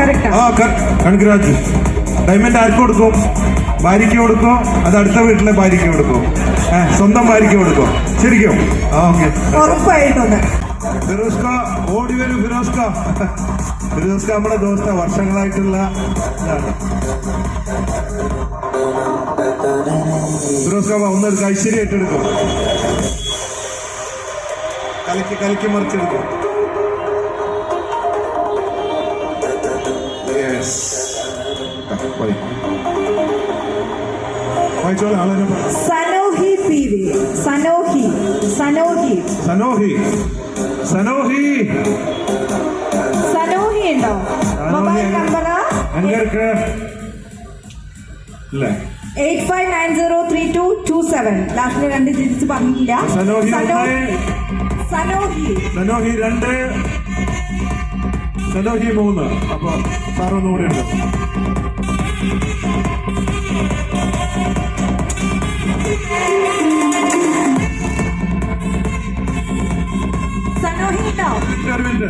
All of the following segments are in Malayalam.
ആ. ഡയമണ്ട് ആർക്ക് കൊടുക്കും? ഭാര്യയ്ക്ക് കൊടുക്കോ? അത് അടുത്ത വീട്ടിലെ ഭാര്യയ്ക്ക് കൊടുക്കോ? ഏഹ് സ്വന്തം ഭാര്യയ്ക്ക് കൊടുക്കോ? ശരിക്കും. ആ ഓക്കെ. ഉറപ്പായിട്ടുണ്ട് ഫിറോസ്ക ഓടി വരൂ ഫിറോസ്ക. ഫിറോസ്ക നമ്മുടെ ദോസ്ത വർഷങ്ങളായിട്ടുള്ള ഇതാണ്. ഫിറോസ്ക വാ, ഒന്ന് എടുക്കുക ഐശ്വര്യമായിട്ട് എടുക്കും കലക്കി കലക്കി മറിച്ചെടുക്കും. സനോഹി പി വി. സനോഹി. സനോഹി. സനോഹി. സനോഹി. സനോഹി ഉണ്ടോ? മൊബൈൽ നമ്പർ ഇല്ലേ? Eight five nine zero three two two seven. ലാസ്റ്റിൽ രണ്ട് ഡിജിറ്റ്സ് പറഞ്ഞില്ല സനോഹി. സനോഹി രണ്ട്. സനോഹി മൂന്ന്. അപ്പൊ സാറൊന്നുകൂടെ ഉണ്ട്.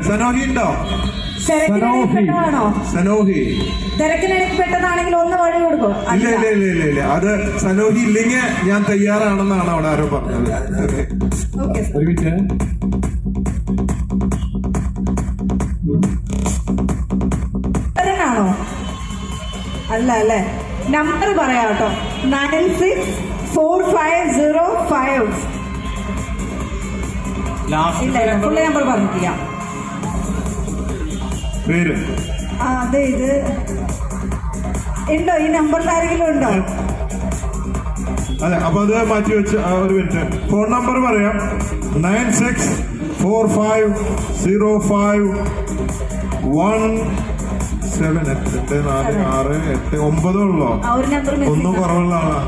സനോഹി ഉണ്ടോ? സനോഹി ഒന്ന് വഴി കൊടുക്കും. ഇല്ല ഇല്ല ഇല്ല ഇല്ല ഇല്ല. അത് സനോഹി ഇല്ലെങ്കിൽ ഞാൻ തയ്യാറാണെന്നാണ് അവിടെ ആരോ പറഞ്ഞത്. ഒരു മിനിറ്റ്. അല്ല അല്ലേ നമ്പർ പറയാം കേട്ടോ nine six four five zero five ഇല്ല നമ്പർ പറഞ്ഞിട്ടില്ല. ആ അതെ ഇത്. ഉണ്ടോ? ഈ നമ്പറിൽ ആരെങ്കിലും ഉണ്ടോ? അതെ അപ്പൊ അത് മാറ്റി വെച്ച് ഒരു മിനിറ്റ്. ഫോൺ നമ്പർ പറയാം. Nine six four five zero five one seven എട്ട് നാല് ആറ് എട്ട് ഒരു നമ്പർ ഒന്നും കുറവുള്ള ആളാ.